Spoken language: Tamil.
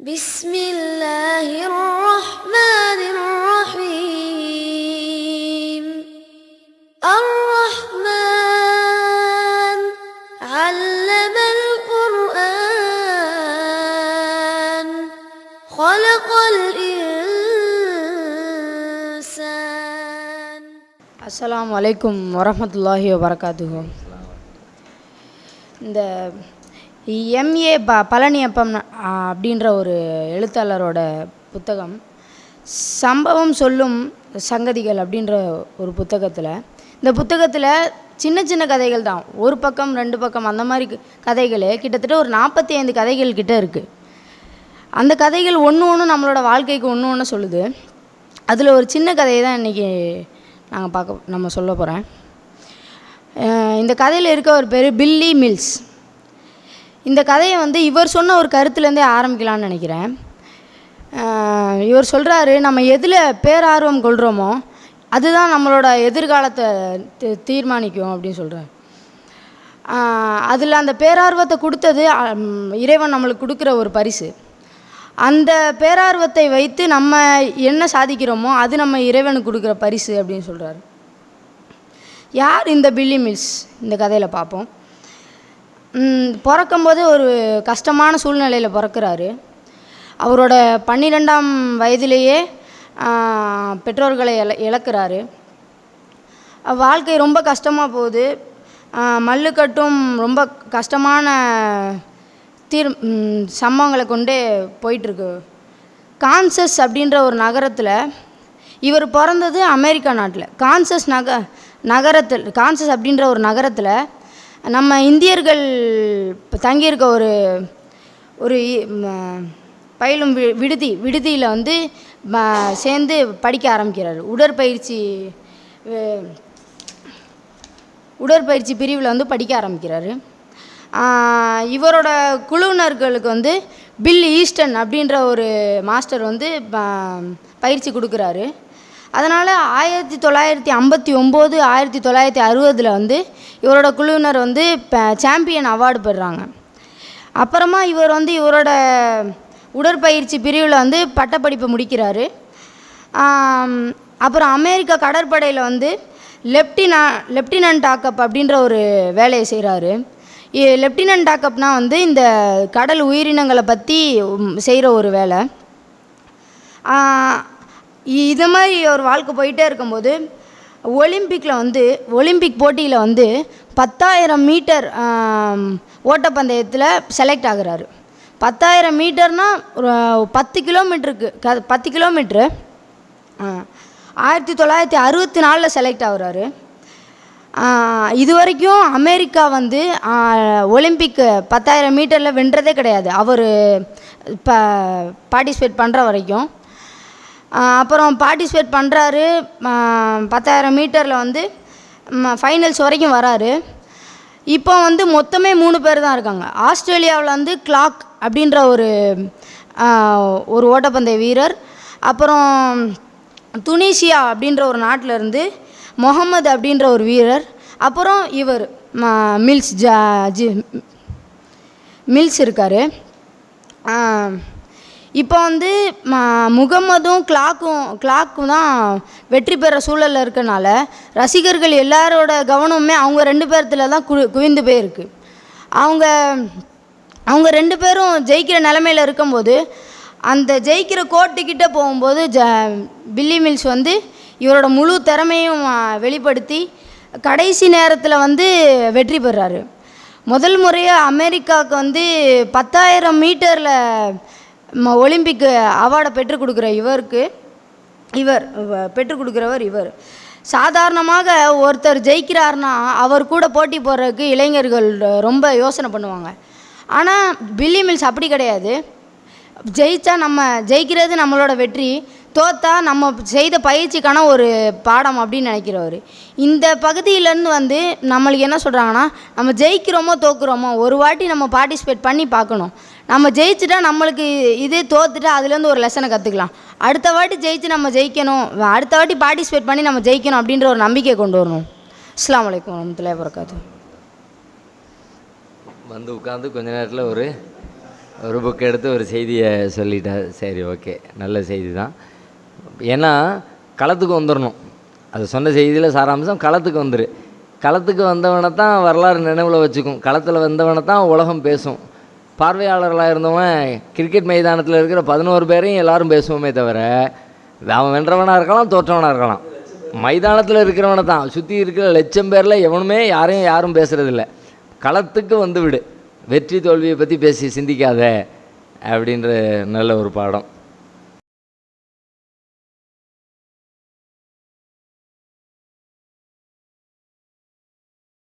بسم الله الرحمن الرحيم الرحمن علم القرآن خلق الإنسان அஸ்ஸலாமு அலைக்கும் வரஹ்மத்துல்லாஹி வபரகாத்துஹு இந்த எம்ஏ ப பழனியப்பம் அப்படின்ற ஒரு எழுத்தாளரோட புத்தகம். சம்பவம் சொல்லும் சங்கதிகள் அப்படின்ற ஒரு புத்தகத்தில். இந்த புத்தகத்தில் சின்ன சின்ன கதைகள் தான். ஒரு பக்கம் ரெண்டு பக்கம் அந்த மாதிரி கதைகள் கிட்டத்தட்ட ஒரு நாற்பத்தி ஐந்து கதைகள் கிட்ட இருக்குது அந்த கதைகள் ஒன்று ஒன்று நம்மளோட வாழ்க்கைக்கு ஒன்று ஒன்று சொல்லுது. அதில் ஒரு சின்ன கதையை தான் இன்றைக்கி நாங்கள் பார்க்க நம்ம சொல்ல போகிறேன் இந்த கதையில் இருக்க ஒரு பேர் பில்லி மில்ஸ். இந்த கதையை வந்து இவர் சொன்ன ஒரு கருத்துலேருந்தே ஆரம்பிக்கலான்னு நினைக்கிறேன். இவர் சொல்கிறாரு நம்ம எதில் பேரார்வம் கொள்கிறோமோ அதுதான் நம்மளோட எதிர்காலத்தை தீர்மானிக்கும் அப்படின்னு சொல்கிறார் அதில் அந்த பேரார்வத்தை கொடுத்தது இறைவன் நம்மளுக்கு கொடுக்குற ஒரு பரிசு. அந்த பேரார்வத்தை வைத்து நம்ம என்ன சாதிக்கிறோமோ அது நம்ம இறைவனுக்கு கொடுக்குற பரிசு அப்படின்னு சொல்கிறாரு யார் இந்த பில்லி மில்ஸ்? இந்த கதையில் பார்ப்போம். பிறக்கும்போது ஒரு கஷ்டமான சூழ்நிலையில் பிறக்கிறாரு. அவரோட பன்னிரெண்டாம் வயதிலேயே பெற்றோர்களை இழ இழக்கிறாரு. வாழ்க்கை ரொம்ப கஷ்டமாக போகுது. மல்லுக்கட்டும் ரொம்ப கஷ்டமான தீர் சம்பவங்களை கொண்டே போயிட்டுருக்கு. கான்சஸ் அப்படின்ற ஒரு நகரத்தில் இவர் பிறந்தது அமெரிக்கா நாட்டில். கான்சஸ் நக நகரத்தில் கான்சஸ் அப்படின்ற ஒரு நகரத்தில் நம்ம இந்தியர்கள் தங்கியிருக்க ஒரு ஒரு பயிலும் வி விடுதி விடுதியில் வந்து சேர்ந்து படிக்க ஆரம்பிக்கிறார். உடற்பயிற்சி உடற்பயிற்சி பிரிவில் வந்து படிக்க ஆரம்பிக்கிறாரு. இவரோட குழுவினர்களுக்கு வந்து பில் ஈஸ்டன் அப்படின்ற ஒரு மாஸ்டர் வந்து ப- பயிற்சி கொடுக்குறாரு. அதனால் ஆயிரத்தி தொள்ளாயிரத்தி ஐம்பத்தி ஒம்பது ஆயிரத்தி தொள்ளாயிரத்தி அறுபதில் வந்து இவரோட குழுவினர் வந்து சாம்பியன் அவார்டு பெறுறாங்க. அப்புறமா இவர் வந்து இவரோட உடற்பயிற்சி பிரிவில் வந்து பட்டப்படிப்பை முடிக்கிறாரு. அப்புறம் அமெரிக்க கடற்படையில் வந்து லெப்டினா லெப்டினன்ட் டாக்கப் அப்படின்ற ஒரு வேலையை செய்கிறாரு லெப்டினன்ட் டாக்கப்னா வந்து இந்த கடல் உயிரினங்களை பற்றி செய்கிற ஒரு வேலை. இது மாதிரி ஒரு வாழ்க்கை போயிட்டே இருக்கும்போது ஒலிம்பிக்கில் வந்து ஒலிம்பிக் போட்டியில் வந்து பத்தாயிரம் மீட்டர் ஓட்டப்பந்தயத்தில் செலக்ட் ஆகுறாரு. பத்தாயிரம் மீட்டர்னால் ஒரு பத்து கிலோமீட்டருக்கு க பத்து கிலோமீட்ரு ஆயிரத்தி தொள்ளாயிரத்தி அறுபத்தி நாலில் செலக்ட் ஆகுறாரு. இது வரைக்கும் அமெரிக்கா வந்து ஒலிம்பிக்கு பத்தாயிரம் மீட்டரில் வென்றதே கிடையாது. அவர் இப்போ பார்ட்டிசிபேட் பண்ணுற வரைக்கும். அப்புறம் பார்ட்டிசிபேட் பண்ணுறாரு பத்தாயிரம் மீட்டரில் வந்து ஃபைனல்ஸ் வரைக்கும் வராரு. இப்போ வந்து மொத்தமே மூணு பேர் தான் இருக்காங்க. ஆஸ்திரேலியாவில் வந்து கிளாக் அப்படின்ற ஒரு ஒரு ஓட்டப்பந்தய வீரர் அப்புறம் துனிசியா அப்படின்ற ஒரு நாட்டில் இருந்து முகமது அப்படின்ற ஒரு வீரர் அப்புறம் இவர் ம- மில்ஸ் ஜா ஜி மில்ஸ் இருக்கார். இப்போ வந்து ம- முகம்மதும் கிளாக்கும் கிளாக்கும் தான் வெற்றி பெற சூழலில் இருக்கனால ரசிகர்கள் எல்லாரோட கவனமுமே அவங்க ரெண்டு பேர்த்தில் தான் கு குவிந்து போயிருக்கு. அவங்க அவங்க ரெண்டு பேரும் ஜெயிக்கிற நிலமையில இருக்கும்போது அந்த ஜெயிக்கிற கோட்டுக்கிட்ட போகும்போது ஜ பில்லி மில்ஸ் வந்து இவரோட முழு திறமையும் வெளிப்படுத்தி கடைசி நேரத்தில் வந்து வெற்றி பெறாரு. முதல் முறையாக அமெரிக்காவுக்கு வந்து பத்தாயிரம் மீட்டரில் ஒலிம்பிக் அவார்டை பெற்றுக் கொடுக்குற இவருக்கு இவர் பெற்றுக் கொடுக்குறவர் இவர். சாதாரணமாக ஒருத்தர் ஜெயிக்கிறாருன்னா அவர் கூட போட்டி போடுறதுக்கு இளைஞர்கள் ரொம்ப யோசனை பண்ணுவாங்க. ஆனால் பில்லி மில்ஸ் அப்படி கிடையாது. ஜெயித்தா நம்ம ஜெயிக்கிறது நம்மளோட வெற்றி தோத்தா நம்ம செய்த பயிற்சிக்கான ஒரு பாடம் அப்படின்னு நினைக்கிறவர். இந்த பகுதியிலேருந்து வந்து நம்மளுக்கு என்ன சொல்கிறாங்கன்னா நம்ம ஜெயிக்கிறோமோ தோக்குறோமோ ஒரு வாட்டி நம்ம பார்ட்டிசிபேட் பண்ணி பார்க்கணும். நம்ம ஜெயிச்சுட்டா நம்மளுக்கு இதே தோத்துட்டு அதுலேருந்து ஒரு லெசனை கற்றுக்கலாம் அடுத்த வாட்டி ஜெயிச்சு நம்ம ஜெயிக்கணும் அடுத்த வாட்டி பார்ட்டிசிபேட் பண்ணி நம்ம ஜெயிக்கணும் அப்படின்ற ஒரு நம்பிக்கை கொண்டு வரணும். அஸ்ஸலாமு வலைக்கம் வரமத்துல்லாஹி வரகாத்து வந்து உட்காந்து கொஞ்ச நேரத்தில் ஒரு ஒரு புக் எடுத்து ஒரு செய்தியை சொல்லிட்டார் சரி ஓகே நல்ல செய்தி தான் ஏன்னா களத்துக்கு வந்துடணும் அது சொன்ன செய்தியில் சாராம்சம் களத்துக்கு வந்துரு. களத்துக்கு வந்தவனை தான் வரலாறு நினைவில் வச்சுக்கும். களத்தில் வந்தவனை தான் உலகம் பேசும். பார்வையாளர்களாக இருந்தவன் கிரிக்கெட் மைதானத்தில் இருக்கிற பதினோரு பேரையும் எல்லாரும் பேசுவோமே தவிர அவன் வென்றவனாக இருக்கலாம் தோற்றவனாக இருக்கலாம். மைதானத்தில் இருக்கிறவனை தான். சுற்றி இருக்கிற லட்சம் பேரில் எவனுமே யாரையும் யாரும் பேசுகிறதில்ல களத்துக்கு வந்து விடு. வெற்றி தோல்வியை பற்றி பேசி சிந்திக்காத அப்படின்ற நல்ல ஒரு பாடம்.